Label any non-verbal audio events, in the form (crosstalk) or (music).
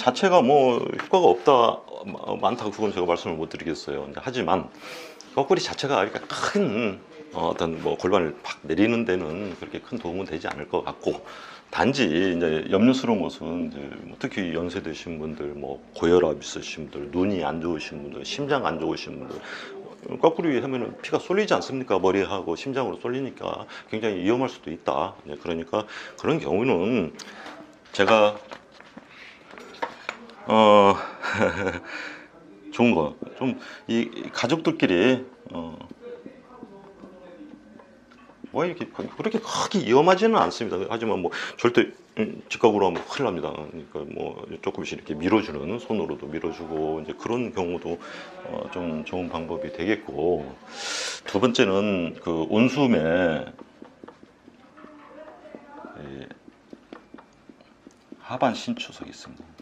자체가 뭐 효과가 없다 어, 많다고 그건 제가 말씀을 못 드리겠어요. 하지만 거꾸리 자체가 이렇게 큰 어, 어떤 뭐 골반을 팍 내리는 데는 그렇게 큰 도움은 되지 않을 것 같고 단지 이제 염려스러운 것은 이제 뭐 특히 연세 드신 분들, 뭐 고혈압 있으신 분들, 눈이 안 좋으신 분들, 심장 안 좋으신 분들 거꾸로 하면은 피가 쏠리지 않습니까? 머리하고 심장으로 쏠리니까 굉장히 위험할 수도 있다. 네, 그러니까 그런 경우는 제가 어 (laughs) 좋은 거좀이 가족들끼리 어. 뭐 이렇게 그렇게 크게 위험하지는 않습니다. 하지만 뭐 절대 음, 직각으로 하면 큰일 납니다. 그러니까 뭐 조금씩 이렇게 밀어주는 손으로도 밀어주고 이제 그런 경우도 어, 좀 좋은 방법이 되겠고 두 번째는 그 온수매 이 하반 신추석이 있습니다.